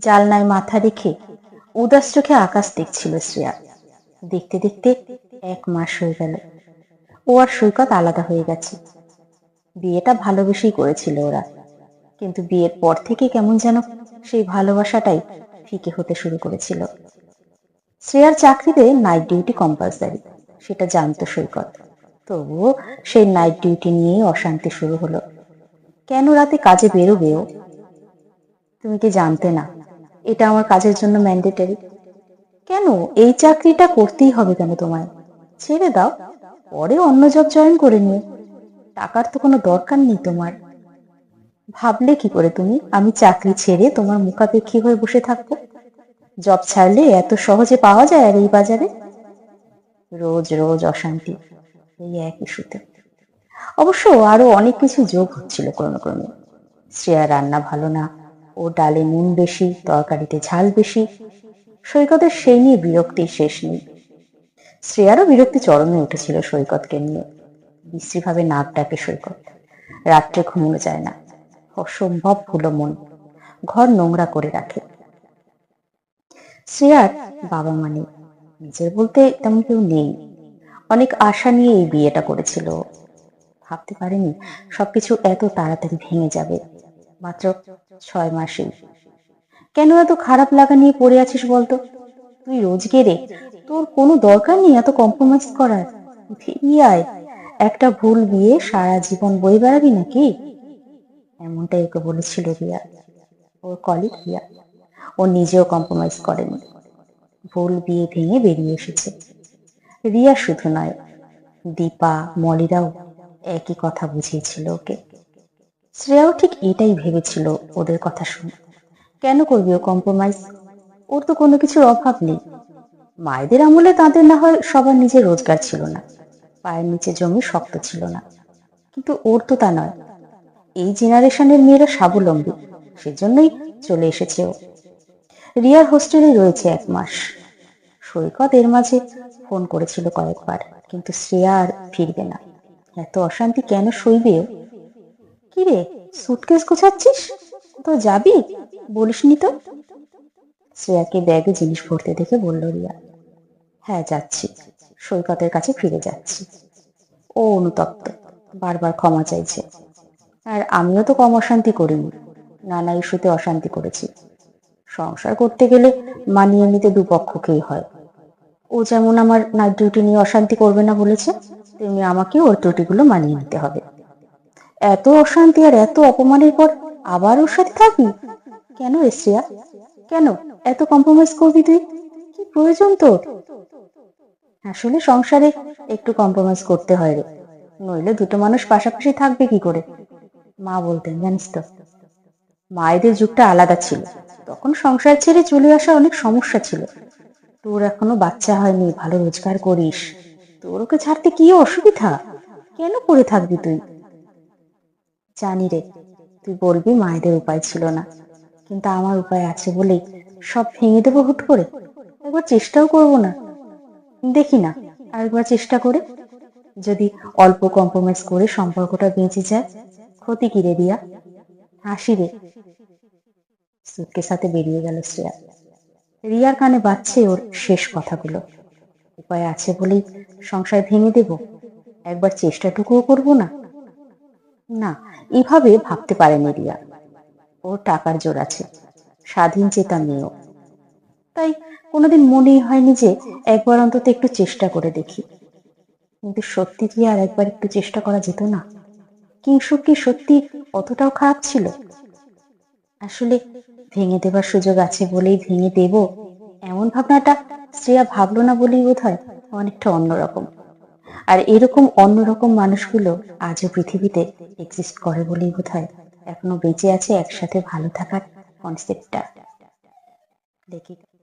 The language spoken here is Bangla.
জালনায় মাথা রেখে উদাস চোখে আকাশ দেখছিল শ্রেয়া। দেখতে দেখতে এক মাস হয়ে গেল। ও আর সৈকত আলাদা হয়ে গেছে। বিয়েটা ভালোবেসেই করেছিল ওরা। কিন্তু বিয়ের পর থেকে কেমন যেন সেই ভালোবাসাটাই ফিকে হতে শুরু করেছিল। শ্রেয়ার চাকরিতে নাইট ডিউটি কম্পালসারি সেটা জানতো সৈকত। তবুও সেই নাইট ডিউটি নিয়েই অশান্তি শুরু হলো। কেন রাতে কাজে বেরোবেও তুমি কি জানতে না? এটা আমার কাজের জন্য ম্যান্ডেটারি কেন? এই চাকরিটা করতেই হবে কেন তোমায়? ছেড়ে দাও। পরে অন্য জব জয়েন করে নিও। টাকার তো কোনো দরকার নেই তোমার। ভাবলে কি করে তুমি? আমি চাকরি ছেড়ে তোমার মুখাপেক্ষী হয়ে বসে থাকব? জব ছাড়লে এত সহজে পাওয়া যায় আর এই বাজারে? রোজ রোজ অশান্তি। এই এক ইস্যুতে। অবশ্য আরও অনেক কিছু যোগ হচ্ছিল ক্রমে ক্রমে শ্রেয়া রান্না ভালো না। ও ডালে নুন বেশি, তরকারিতে ঝাল বেশি। সৈকতের সেই নিয়ে বিরক্তির শেষ নেই। শ্রেয়ারও বিরক্তি চরমে উঠেছিল সৈকতকে নিয়ে। বিশ্রীভাবে নাক ডাকে সৈকত। রাত্রে ঘুমোনো যায় না। অসম্ভব ভুলো মন। ঘর নোংরা করে রাখে। শ্রেয়ার বাবা মানে নিজের বলতে তেমন কেউ নেই। অনেক আশা নিয়ে এই বিয়েটা করেছিল। ভাবতে পারেনি, সবকিছু এত তাড়াতাড়ি ভেঙে যাবে। মাত্র ছয় মাসেই। কেন এত খারাপ লাগা নিয়ে পড়ে আছিস বলতো? তুই রোজ গেরে তোর কোনো দরকার নেই এত কম্প্রোমাইজ করার। আয়, একটা ভুল বিয়ে সারা জীবন বই বেড়াবি নাকি? এমনটাই ওকে বলেছিল রিয়া, ওর কলিগ রিয়া। ও নিজেও কম্প্রোমাইজ করেনি। ভুল বিয়ে ভেঙে বেরিয়ে এসেছে। রিয়া শুধু নয়, দীপা মলিরাও একই কথা বুঝিয়েছিল ওকে। শ্রেয়াও ঠিক এটাই ভেবেছিল ওদের কথা শুনে। কেন করবি ও কম্প্রোমাইজ ওর তো কোনো কিছুর অভাব নেই। মায়েদের আমলে তাদের না হয় সবার নিজের রোজগার ছিল না। পায়ের নিচে জমি শক্ত ছিল না। কিন্তু ওর তো তা নয়। এই জেনারেশনের মেয়েরা স্বাবলম্বী, সেজন্যই চলে এসেছে ও। রিয়ার হোস্টেলে রয়েছে এক মাস। সৈকত এর মাঝে ফোন করেছিল কয়েকবার, কিন্তু শ্রেয়া আর ফিরবে না। এত অশান্তি কেন সইবে? কি রে সুটকেস গোছাচ্ছিস? তো যাবি? বলিসনি তো। শ্রেয়াকে ব্যাগে জিনিস ভরতে দেখে বলল রিয়া হ্যাঁ যাচ্ছি। সৈকতের কাছে ফিরে যাচ্ছি। ও অনুতপ্ত, বারবার ক্ষমা চাইছে। আর আমিও তো কম অশান্তি করিনি। নানা ইস্যুতে অশান্তি করেছি। সংসার করতে গেলে মানিয়ে নিতে দুপক্ষকেই হয়। ও যেমন আমার নাইট ডিউটি নিয়ে অশান্তি করবে না বলেছে, তেমনি আমাকে ওর ত্রুটিগুলো মানিয়ে নিতে হবে। এত অশান্তি আর এত অপমানের পর আবার ওর সাথে থাকবি? কেন রে কেন? এত কম্প্রোমাইজ করবি তুই? কি প্রয়োজন তোর? আসলে সংসারে একটু কম্প্রোমাইজ করতে হয় রে। নইলে দুটো মানুষ পাশাপাশি থাকবে কি করে? মা বলতেন, জানিস তো। মায়েদের যুগটা আলাদা ছিল। তখন সংসার ছেড়ে চলে আসা অনেক সমস্যা ছিল। তোর এখনও বাচ্চা হয়নি, ভালো রোজগার করিস। তোর ওকে ছাড়তে কি অসুবিধা? কেন করে থাকবি তুই? জানি রে, তুই বলবি মায়েদের উপায় ছিল না। কিন্তু আমার উপায় আছে বলেই সব ভেঙে দেবো হুট করে। একবার চেষ্টাও করব না। দেখি না, আরেকবার চেষ্টা করে। যদি অল্প কম্প্রোমাইজ করে সম্পর্কটা বেঁচে যায়, ক্ষতি কি রে রিয়া? হাসি রে। সুটকে সাথে বেরিয়ে গেল শ্রেয়া। রিয়ার কানে বাজছে ওর শেষ কথাগুলো। উপায় আছে বলেই সংসার ভেঙে দেব। একবার চেষ্টাটুকুও করব না। না, এভাবে ভাবতে পারেনি রিয়া। ওর টাকার জোর আছে, স্বাধীন চেতা মেয়েও তাই কোনোদিন মনেই হয়নি যে একবার অন্তত একটু চেষ্টা করে দেখি। কিন্তু সত্যি কি আর একবার একটু চেষ্টা করা যেত না? কিংসুক কি সত্যি অতটাও খারাপ ছিল? আসলে ভেঙে দেবার সুযোগ আছে বলেই ভেঙে দেব, এমন ভাবনাটা শ্রেয়া ভাবলো না বলেই বোধ হয় অনেকটা অন্যরকম। আর এরকম অন্যরকম মানুষগুলো আজও পৃথিবীতে এক্সিস্ট করে বলেই বোধ হয় এখনও বেঁচে আছে একসাথে ভালো থাকার কনসেপ্টটা লেখিকা